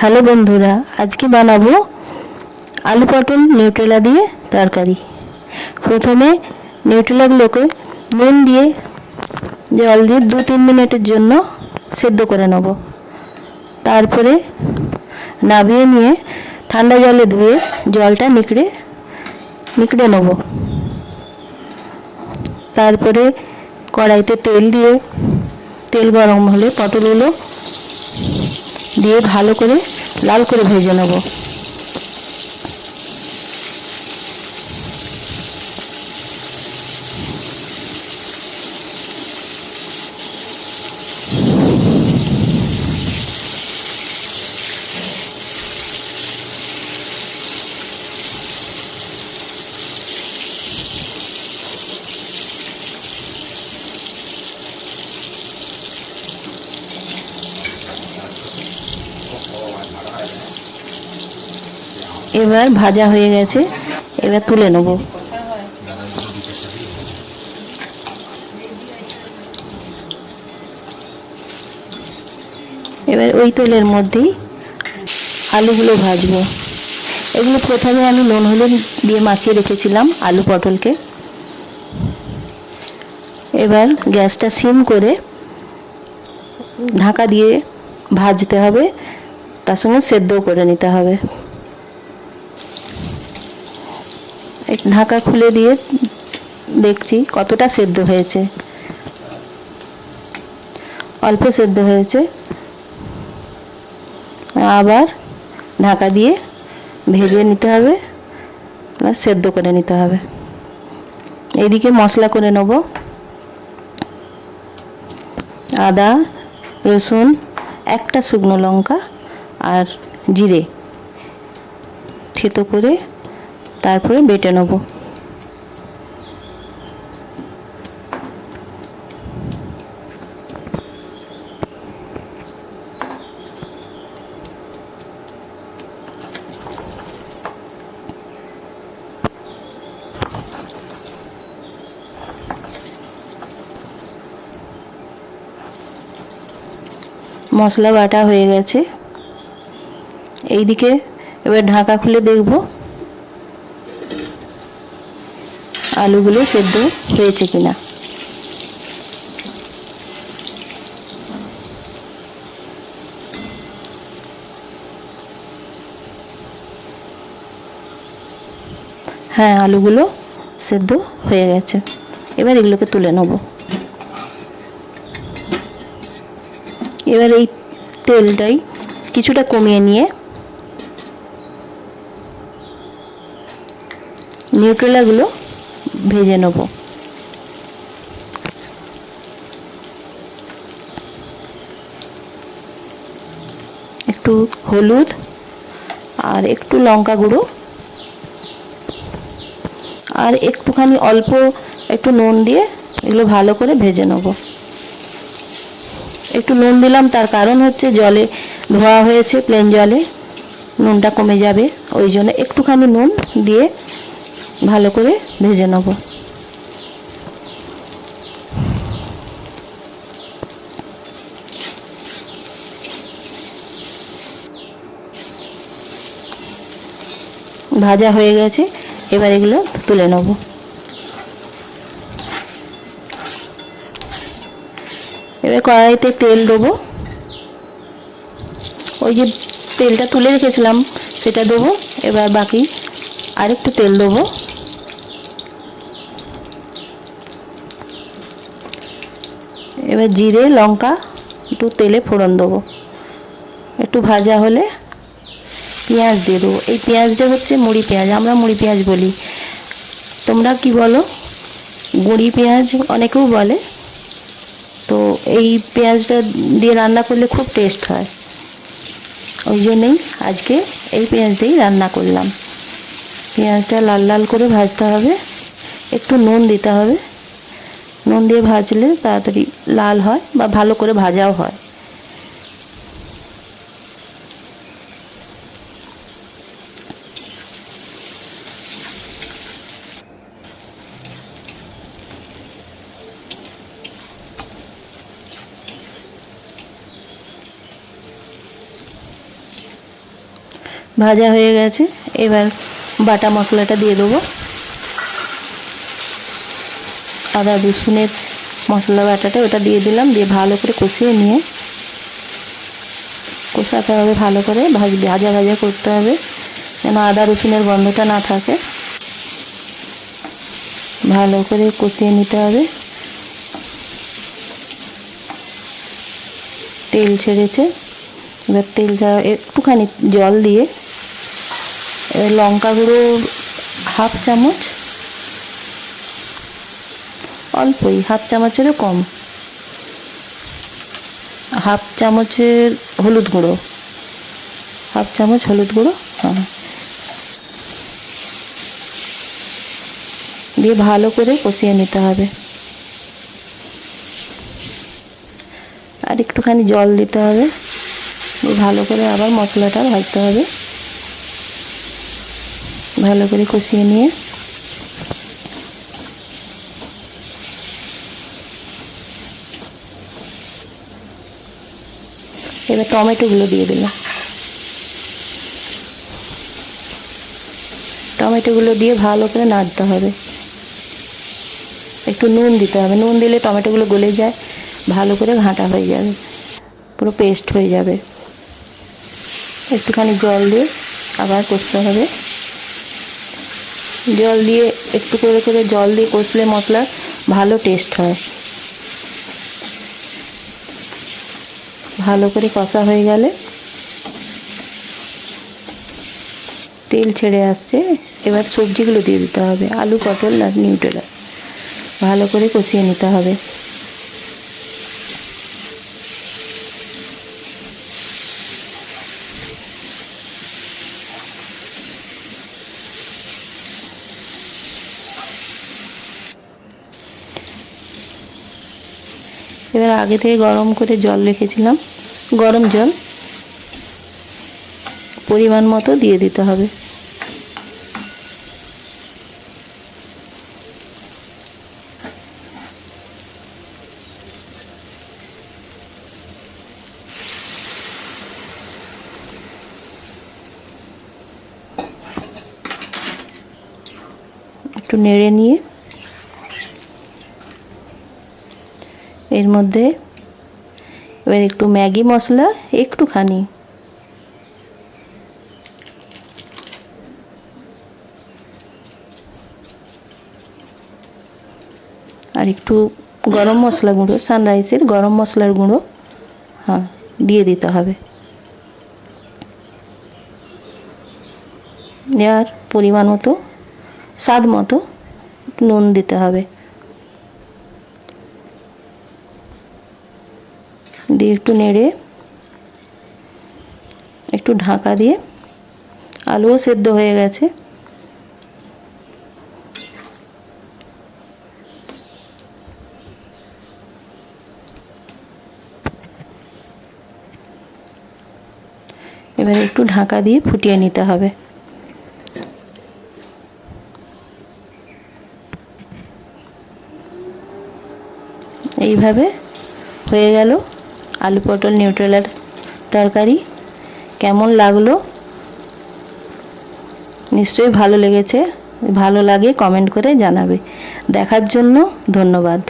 Hello বন্ধুরা, আজকে বানাবো আলু পটল নিউট্রেলা দিয়ে তরকারি। প্রথমে নিউট্রেলাগুলোকে নুন দিয়ে জল দিয়ে দু তিন মিনিটের জন্য সেদ্ধ করে নেব। তারপরে নাবিয়ে নিয়ে ঠান্ডা জলে ধুয়ে জলটা নিকড়ে নিকড়ে নেব। তারপরে কড়াইতে তেল দিয়ে, তেল গরম হলে পটলগুলো দিয়ে ভালো করে লাল করে ভেজে নেব। এবার ভাজা হয়ে গেছে, এবার তুলে নেব। এবার ওই তেলের মধ্যেই আলুগুলো ভাজবো। এগুলো প্রথমে আমি নুন হলুদ দিয়ে মাখিয়ে রেখেছিলাম আলু পটলকে। এবার গ্যাসটা সিম করে ঢাকা দিয়ে ভাজতে হবে, তার সঙ্গে সেদ্ধও করে নিতে হবে এই ঢাকা খুলে দিয়ে দেখছি কতটা সেদ্ধ হয়েছে। অল্প সেদ্ধ হয়েছে। আবার ঢাকা দিয়ে ভেজে নিতে হবে সেদ্ধ করে নিতে হবে। এদিকে মশলা করে নেব। আদা, রসুন, একটা শুকনো লঙ্কা আর জিরে থেতো করে তারপরে বেটে নেব। মশলা বাটা হয়ে গেছে। এইদিকে এবার ঢাকা খুলে দেখব। আলুগুলো সেদ্ধ হয়েছে কিনা। হ্যাঁ আলুগুলো সেদ্ধ হয়ে গেছে। এবার এগুলোকে তুলে নেব। এবার এই তেলটাই কিছুটা কমিয়ে নিয়ে নিউট্রেলাগুলো ভেজে নেব। একটু হলুদ আর একটু লঙ্কা গুঁড়ো। আর একটুখানি অল্প একটু নুন দিয়ে এগুলো ভালো করে ভেজে নেব। একটু নুন দিলাম, তার কারণ হচ্ছে জলে ধোয়া হয়েছে প্লেন জলে। নুনটা কমে যাবে, ওই জন্য একটুখানি নুন দিয়ে ভালো করে ভেজে নেব। ভাজা হয়ে গেছে, এবার এগুলো তুলে নেব। এবার কড়াইতে তেল দেবো। ওই যে তেলটা তুলে রেখেছিলাম, সেটা দেবো। এবার বাকি আরেকটু তেল দেবো। এবার জিরে, লঙ্কা, একটু তেলে ফোড়ন দেবো। একটু ভাজা হলে পেঁয়াজ দিয়ে দেবো। এই পেঁয়াজটা হচ্ছে মুড়ি পেঁয়াজ, আমরা মুড়ি পেঁয়াজ বলি। তোমরা কি বলো? গুঁড়ি পেঁয়াজ অনেকেও বলে। তো এই পেঁয়াজটা দিয়ে রান্না করলে খুব টেস্ট হয়। ওই জন্যেই আজকে এই পেঁয়াজ দিয়েই রান্না করলাম। পেঁয়াজটা লাল লাল করে ভাজতে হবে। একটু নুন দিতে হবে। নুন দিয়ে ভাজলে তাড়াতাড়ি লাল হয় বা ভালো করে ভাজাও হয়। ভাজা হয়ে গেছে। এবার বাটা মশলাটা দিয়ে দেবো। আদা রসুনের মশলা বাটাটা ওটা দিয়ে দিলাম, দিয়ে ভালো করে কষিয়ে নিয়ে। কষাতে হবে ভালো করে, ভাজ ভাজা ভাজা করতে হবে, যেন আদা রসুনের গন্ধটা না থাকে। ভালো করে কষিয়ে নিতে হবে। তেল ছেড়েছে, এবার তেল ছাড়া একটুখানি জল দিয়ে লঙ্কা গুঁড়ো হাফ চামচ অল্পই, হাফ চামচেরও কম। হাফ চামচের হলুদ গুঁড়ো। হাফ চামচ হলুদ গুঁড়ো হ্যাঁ। দিয়ে ভালো করে কষিয়ে নিতে হবে। আর একটুখানি জল দিতে হবে। ভালো করে আবার মশলাটা ভাজতে হবে। ভালো করে কষিয়ে নিয়ে এবার টমেটোগুলো দিয়ে দিলাম। টমেটোগুলো দিয়ে ভালো করে নাড়তে হবে। একটু নুন দিতে হবে। নুন দিলে টমেটোগুলো গলে যায়, ভালো করে ঘাঁটা হয়ে যাবে। পুরো পেস্ট হয়ে যাবে। একটুখানি জল দিয়ে আবার কষতে হবে। জল দিয়ে একটু করে করে জল দিয়ে কষলে মশলা ভালো টেস্ট হয়। ভালো করে কষা হয়ে গেলে তেল ছেড়ে আসছে। এবার সবজিগুলো দিয়ে দিতে হবে, আলু, পটল আর নিউটেলা। ভালো করে কষিয়ে নিতে হবে। এবার আগে থেকে গরম করে জল রেখেছিলাম। গরম জল পরিমাণ মতো দিয়ে দিতে হবে। একটু নেড়ে নিয়ে এর মধ্যে এবার একটু ম্যাগি মশলা, একটুখানি। আর একটু গরম মশলা গুঁড়ো সানরাইসের গরম মশলার গুঁড়ো হ্যাঁ দিয়ে দিতে হবে। আর পরিমাণ মতো, স্বাদ মতো নুন দিতে হবে। দিয়ে একটু নেড়ে, একটু ঢাকা দিয়ে আলুও সেদ্ধ হয়ে গেছে। এবার একটু ঢাকা দিয়ে ফুটিয়ে নিতে হবে। এইভাবে হয়ে গেল। আলু পটল নিউট্রেলার তরকারি। কেমন লাগল? নিশ্চয়ই ভালো লেগেছে। ভালো লাগে কমেন্ট করে জানাবে। দেখার জন্য ধন্যবাদ।